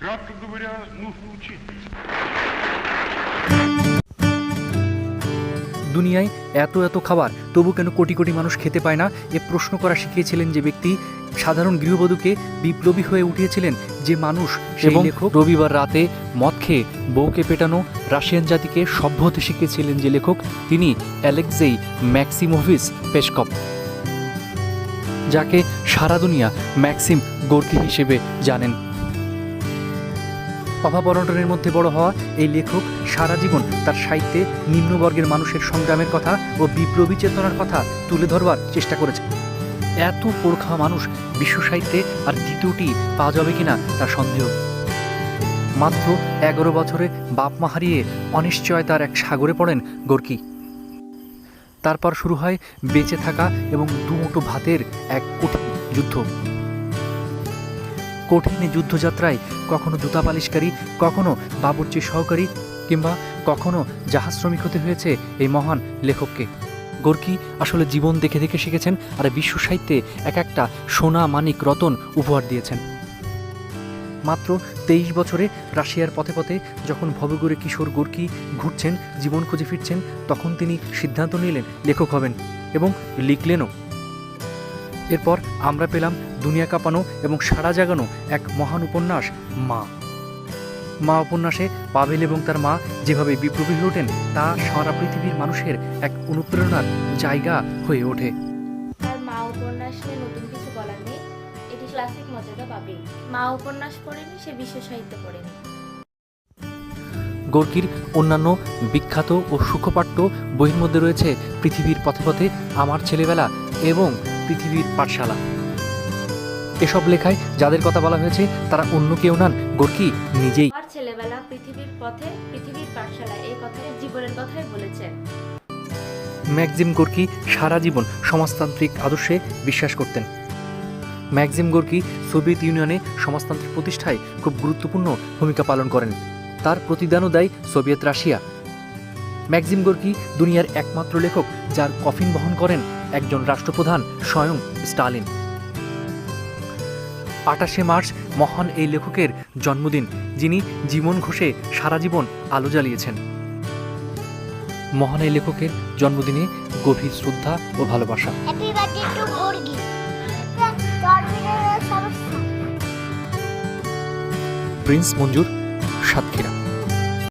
Кратко говоря, нужно учиться. দুনিয়ায় এত এত খাবার তবু কেন কোটি কোটি মানুষ খেতে পায় না এ প্রশ্ন করা শিখিয়েছিলেন যে ব্যক্তি সাধারণ গৃহবধূকে বিপ্লবী হয়ে উঠিয়েছিলেন যে মানুষ এবং লেখক রবিবার রাতে মদ খেয়ে বউকে পেটানো রাশিয়ান জাতিকে সভ্য হতে শিখিয়েছিলেন যে লেখক তিনি অ্যালেক্সেই ম্যাক্সিমোভিস পেশকপ যাকে সারা দুনিয়া ম্যাক্সিম গোর্কি হিসেবে জানেন অভাবরটনের মধ্যে বড় হওয়া এই লেখক সারা জীবন তার সাহিত্যে নিম্নবর্গের মানুষের সংগ্রামের কথা ও বিপ্লবী চেতনার কথা তুলে ধরবার চেষ্টা করেছে। এত পোরখা মানুষ বিশ্ব সাহিত্যে আর দ্বিতীয়টি পাওয়া যাবে কিনা তার সন্দেহ। মাত্র এগারো বছরে বাপ মা হারিয়ে অনিশ্চয়তার এক সাগরে পড়েন গোর্কি। তারপর শুরু হয় বেঁচে থাকা এবং দুমুটো ভাতের এক কঠিন যুদ্ধ। কঠিন যুদ্ধযাত্রায় কখনো জুতা পালিশকারী কখনো বাবুর্চি সহকারী কিংবা কখনো জাহাজ শ্রমিক হতে হয়েছে এই মহান লেখককে। গোর্কি আসলে জীবন দেখে দেখে শিখেছেন আর বিশ্ব সাহিত্যে এক একটা সোনা মানিক রতন উপহার দিয়েছেন। মাত্র তেইশ বছরে রাশিয়ার পথে পথে যখন ভবগুরে কিশোর গোর্কি ঘুরছেন, জীবন খুঁজে ফিরছেন, তখন তিনি সিদ্ধান্ত নিলেন লেখক হবেন এবং লিখলেনও। এরপর আমরা পেলাম দুনিয়া কাঁপানো এবং সারা জাগানো এক মহান উপন্যাস মা। মা উপন্যাসে পাভেল এবং তার মা যেভাবে বিপ্লবী হয়ে ওঠেন তা সারা পৃথিবীর মানুষের এক অনুপ্রেরণার জায়গা হয়ে ওঠে। তার মা উপন্যাস নিয়ে নতুন কিছু বলার নেই। এটি ক্লাসিক মর্যাদা পাবেই মা উপন্যাস পড়েনি সে বিশ্ব সাহিত্য পড়েনি। গোর্কির অন্যান্য বিখ্যাত ও সুখপাঠ্য বইয়ের মধ্যে রয়েছে পৃথিবীর পথে পথে আমার ছেলেবেলা এবং পৃথিবীর পাঠশালা। এসব লেখায় যাদের কথা বলা হয়েছে তারা অন্য কেউ নন গোর্কি নিজেই। আমার ছেলেবেলা পৃথিবীর পথে পৃথিবীর পাঠশালা এই কথায় জীবনের কথাই বলেছেন ম্যাকজিম গোর্কি সারা জীবন সমাজতান্ত্রিক আদর্শে বিশ্বাস করতেন। ম্যাকজিম গোর্কি সোভিয়েত ইউনিয়নে সমাজতান্ত্রিক প্রতিষ্ঠায় খুব গুরুত্বপূর্ণ ভূমিকা পালন করেন। তার প্রতিদানও দেয় সোভিয়েত রাশিয়া। ম্যাকজিম গোর্কি দুনিয়ার একমাত্র লেখক যার কফিন বহন করেন একজন রাষ্ট্রপ্রধান স্বয়ং স্টালিন। আটাশে মার্চ মহান এই লেখকের জন্মদিন যিনি জীবন ঘোষে সারা জীবন আলো জ্বালিয়েছেন। মহান এই লেখকের জন্মদিনে গভীর শ্রদ্ধা ও ভালোবাসা। প্রিন্স মঞ্জুর সাতক্ষীরা।